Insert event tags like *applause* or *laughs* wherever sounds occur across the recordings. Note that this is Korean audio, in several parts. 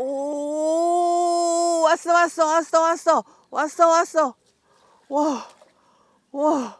오 왔어 왔어 왔어 왔어. 왔어 왔어. 와와오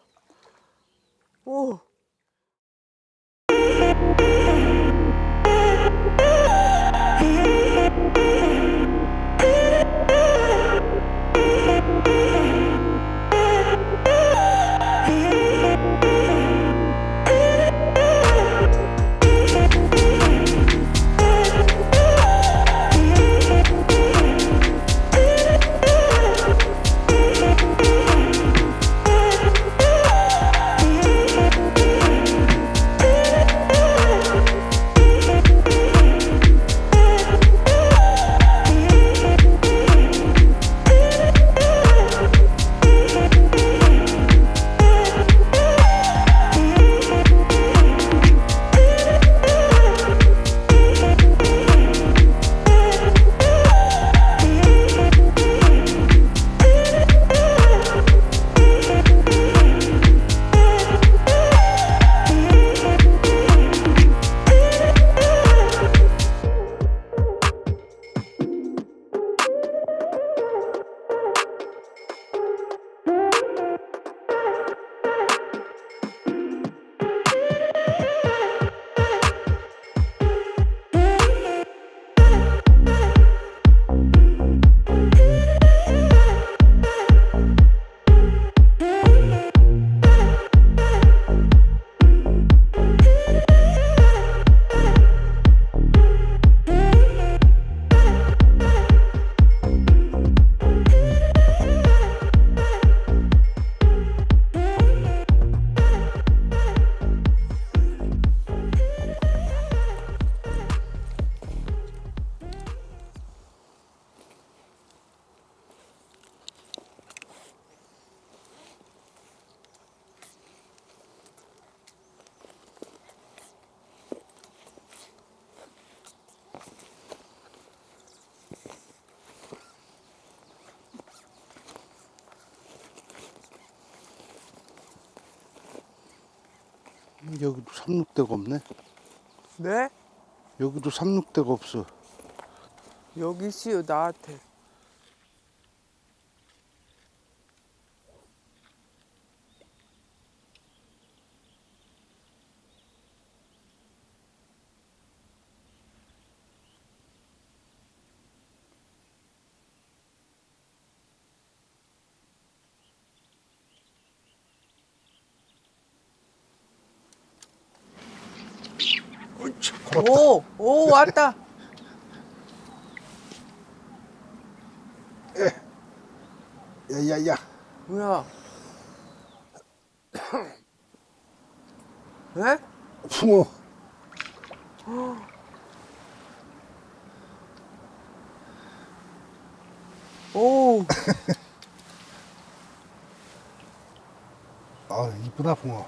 여기도 삼육대가 없네. 네? 여기도 삼육대가 없어. 여기 있어요 나한테 오, 오 왔다. 야야야. 뭐야? *coughs* 에? 붕어. 오, *laughs* 아 이쁘다 붕어.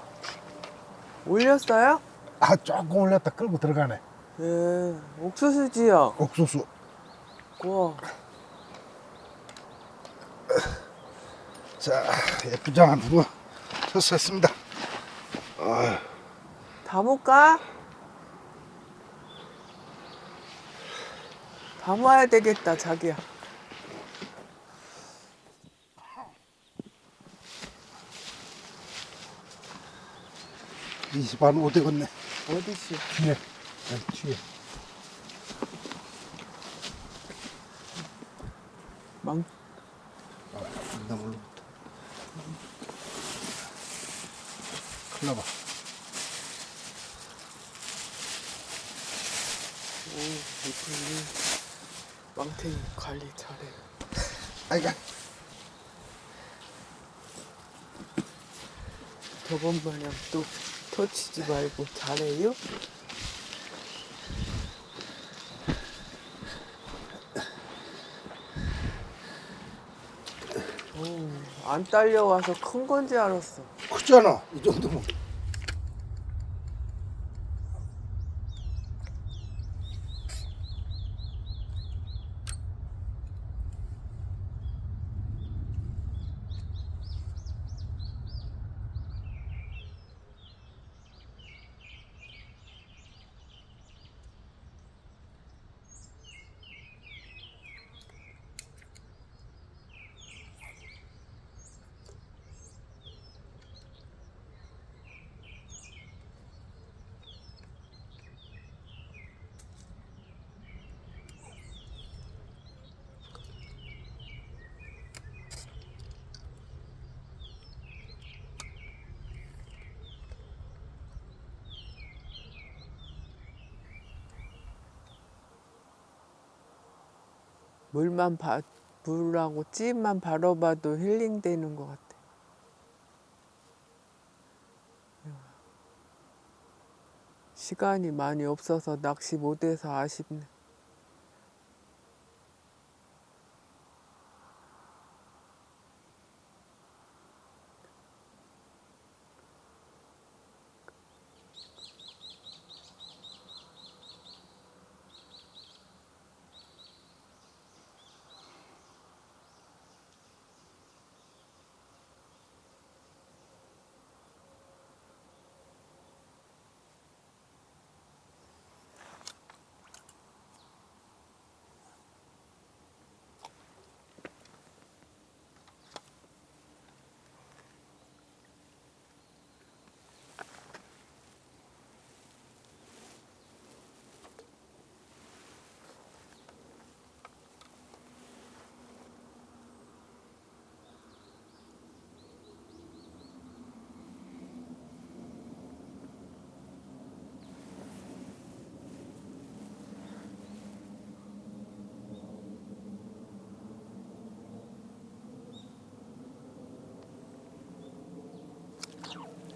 올렸어요? 아 조금 올렸다 끌고 들어가네. 예, 옥수수지요. 옥수수. 우와, 자 예쁘장한 붕어 쳤었습니다. 아 담을까? 담아야 되겠다, 자기야. 이십반 오되겠네. 어디지? 뒤에 뒤에. 망, 나물로. 클라봐. 오, 이쁜이. 망탱이 관리 잘해. 아이가. 저번 마냥 또 터치지 말고 잘해요? 오, 안 딸려와서 큰 건지 알았어. 크잖아 이 정도면. 물만 바, 물하고 찜만 바라봐도 힐링되는 것 같아. 시간이 많이 없어서 낚시 못해서 아쉽네.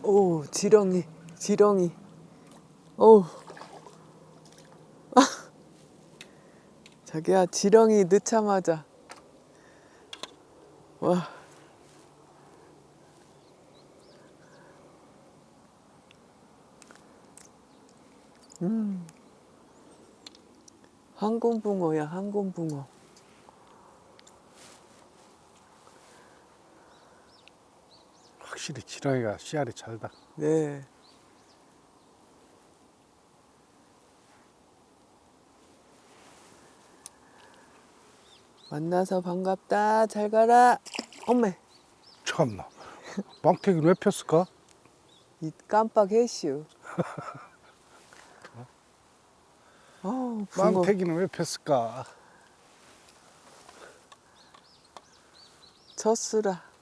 오, 지렁이, 지렁이. 오. 아. 자기야, 지렁이 넣자마자. 와. 음. 황금붕어야, 황금붕어. 확실히 지렁이가 씨알이 잘다. 네. 만나서 반갑다. 잘 가라. 어메, 참나. 망태기는 왜 폈을까? 이 깜빡 했슈. 어우, 붕어. 망태기는 왜 폈을까? 쳤으라.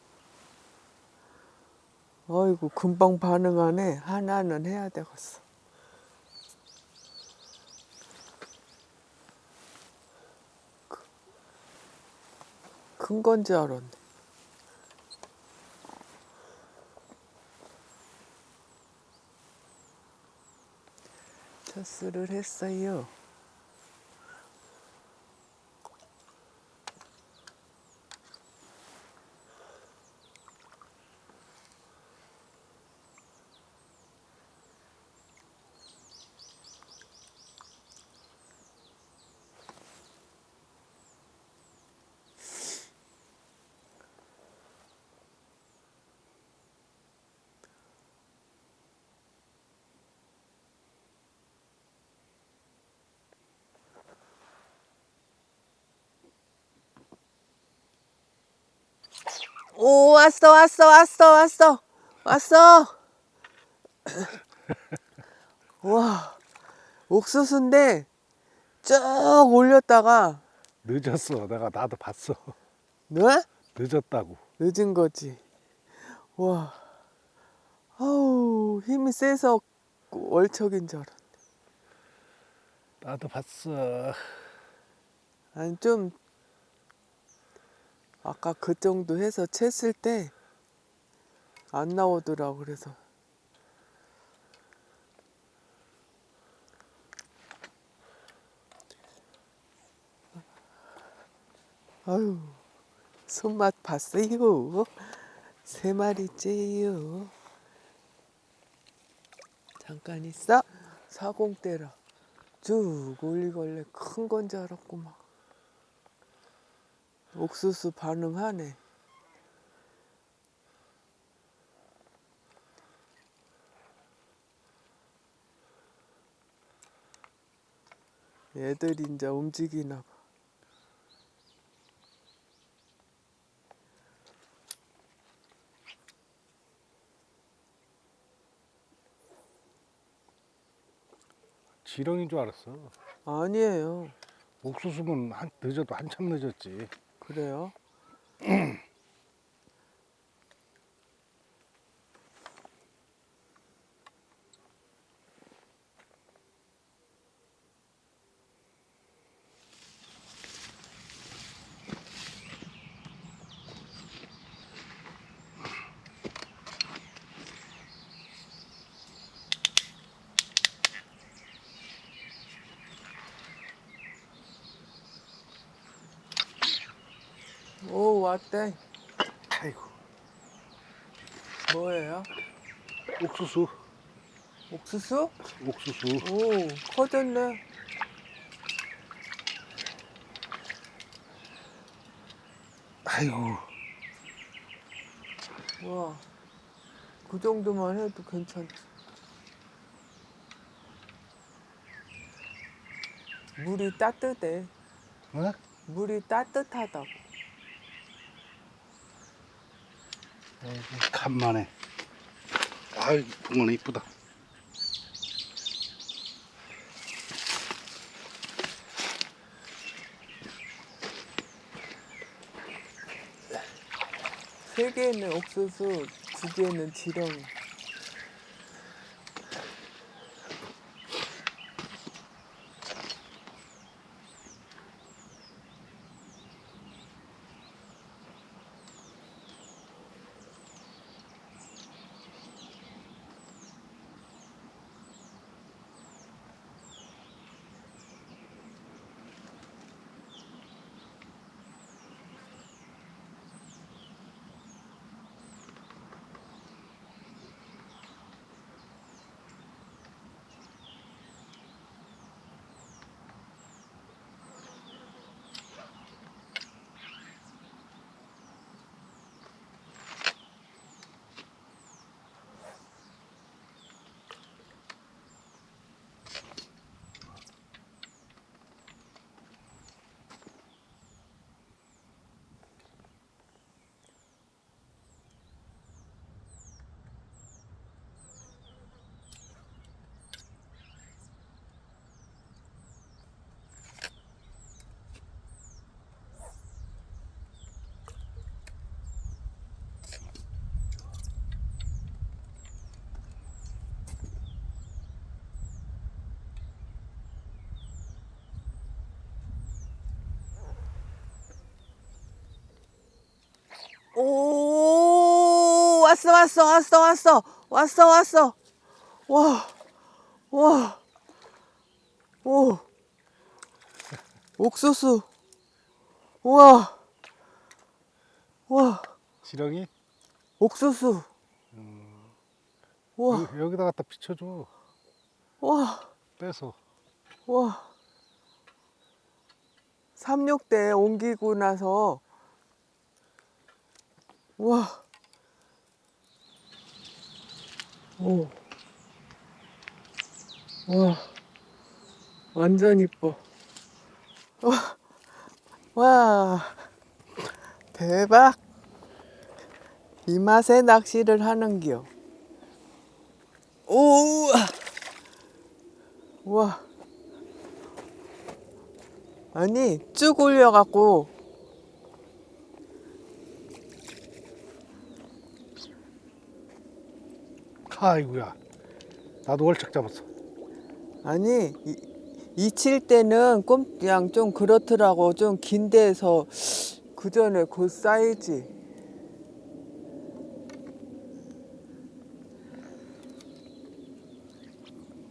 어이구, 금방 반응하네. 하나는 해야 되겠어. 큰 건 줄 알았네. 첫수를 했어요. 오 왔어 왔어 왔어 왔어 왔어 *laughs* 와 옥수수인데 쭉 올렸다가 늦었어. 내가 나도 봤어. 네? 늦었다고. 늦은 거지 와 아우 힘이 세서 월척인 줄 알았네 나도 봤어. 아니 좀 아까 그 정도 해서 챘을 때 안 나오더라고 그래서. 아유 손맛 봤어요? 세 마리째요. 잠깐 있어. 사공대라 쭉 올리걸래 큰건 줄 알았구만 옥수수 반응하네. 애들이 이제 움직이나 봐. 지렁인 줄 알았어. 아니에요. 옥수수는 한, 늦어도 한참 늦었지. 그래요? *clears throat* *clears throat* 왔대. 아이고 뭐예요? 옥수수 옥수수? 옥수수 오, 커졌네. 아이고 와, 그 정도만 해도 괜찮지. 물이 따뜻해. 어? 물이 따뜻하다고. 아이고, 간만에 아이 붕어는 이쁘다 세 개는 옥수수, 두 개는 지렁이. 오, 왔어, 왔어, 왔어, 왔어, 왔어, 왔어. 와, 와, 오, 옥수수. 와, 와, 지렁이? 옥수수. 와, 여기, 여기다 갖다 비춰줘. 와, 빼서. 와. 36대 옮기고 나서, 와. 오. 와. 완전 이뻐. 와. 와. 대박. 이 맛에 낚시를 하는겨. 오. 와. 아니 쭉 올려갖고 아이고야. 나도 월척 잡았어. 아니 이, 이칠 때는 꼼 그냥 좀 그렇더라고. 좀 긴 데에서 그 전에 그 사이즈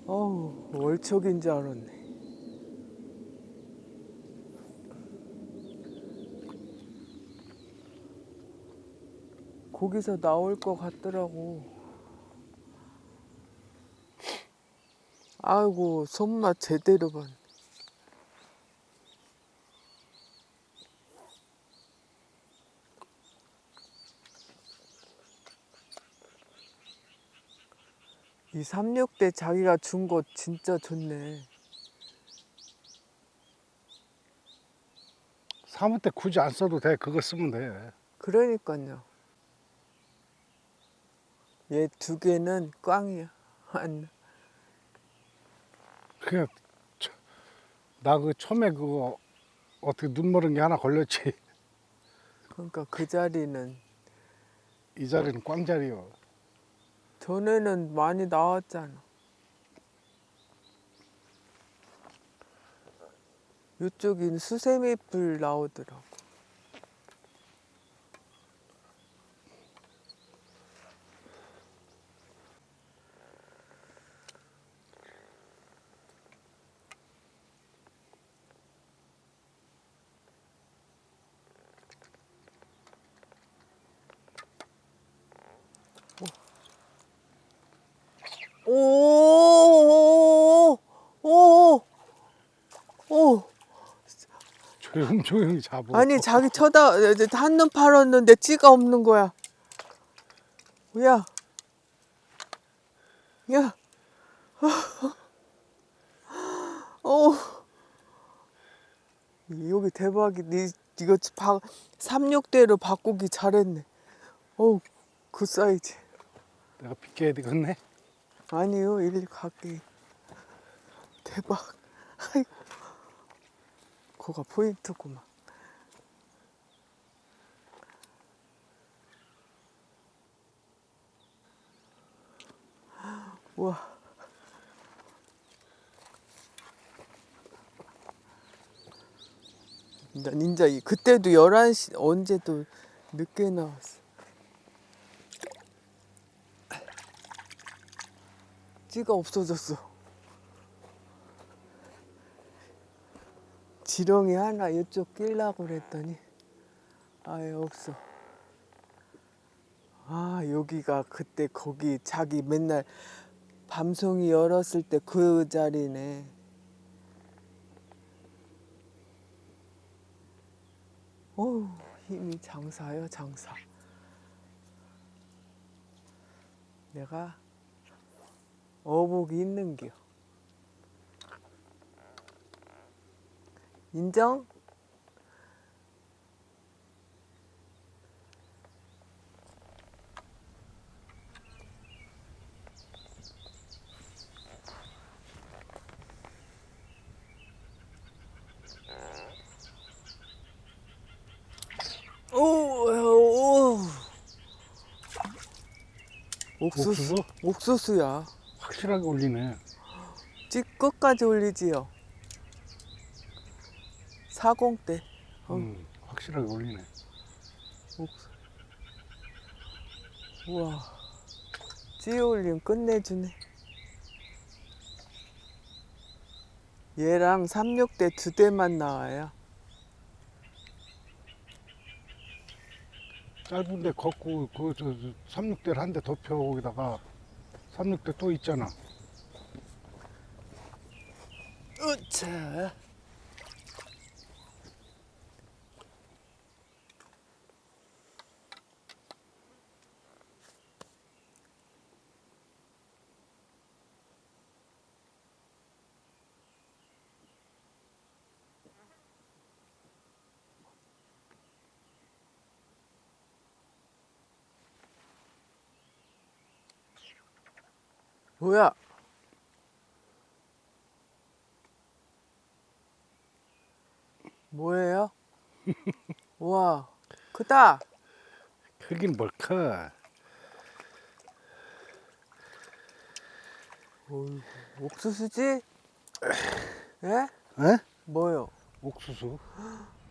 어우 월척인 줄 알았네. 거기서 나올 것 같더라고 아이고 손맛 제대로 반. 이 36대 자기가 준 거 진짜 좋네. 사무 때 굳이 안 써도 돼 그거 쓰면 돼 그러니까요. 얘 두 개는 꽝이야. 안. 그냥 나 그 처음에 그거 어떻게 눈 멀은 게 하나 걸렸지 그러니까 그 자리는 이 자리는 꽝 자리요 전에는 많이 나왔잖아. 이쪽인 수세미불 나오더라고. 오, 오, 오. 조용조용히 잡아. 아니 자기 쳐다 한눈 팔았는데 찌가 없는 거야. 야, 야, *laughs* 어, 여기 대박이. 니 이거 바, 36대로 바꾸기 잘했네. 어우, 그 사이즈. 내가 비켜야 되겠네. 아니요, 일일 갈게. 대박. 아이고. 그가 포인트구만. 우와. 난 진짜 이- 그때도 11시 언제도 늦게 나왔어. 찌가 없어졌어. 지렁이 하나 이쪽 끼려고 그랬더니 아예 없어. 아 여기가 그때 거기 자기 맨날 밤송이 열었을 때 그 자리네. 어우 힘이 장사요 장사. 내가 어복이 있는겨. 인정? 옥수수, 옥수수? 옥수수 야. 확실하게 올리네. 찌 끝까지 올리지요. 사공대. 어. 음, 확실하게 올리네. 옥수. 우와. 찌 올림 끝내주네. 얘랑 36대 두 대만 나와요. 짧은데 걷고 그저 36대를 한 대 덮여 거기다가 36대 또 있잖아. 으차. 뭐야? 뭐예요? *laughs* 우와, 크다. 크긴 뭘 커. 어이구, 옥수수지? *laughs* 예? 에? 뭐요? 옥수수. *laughs*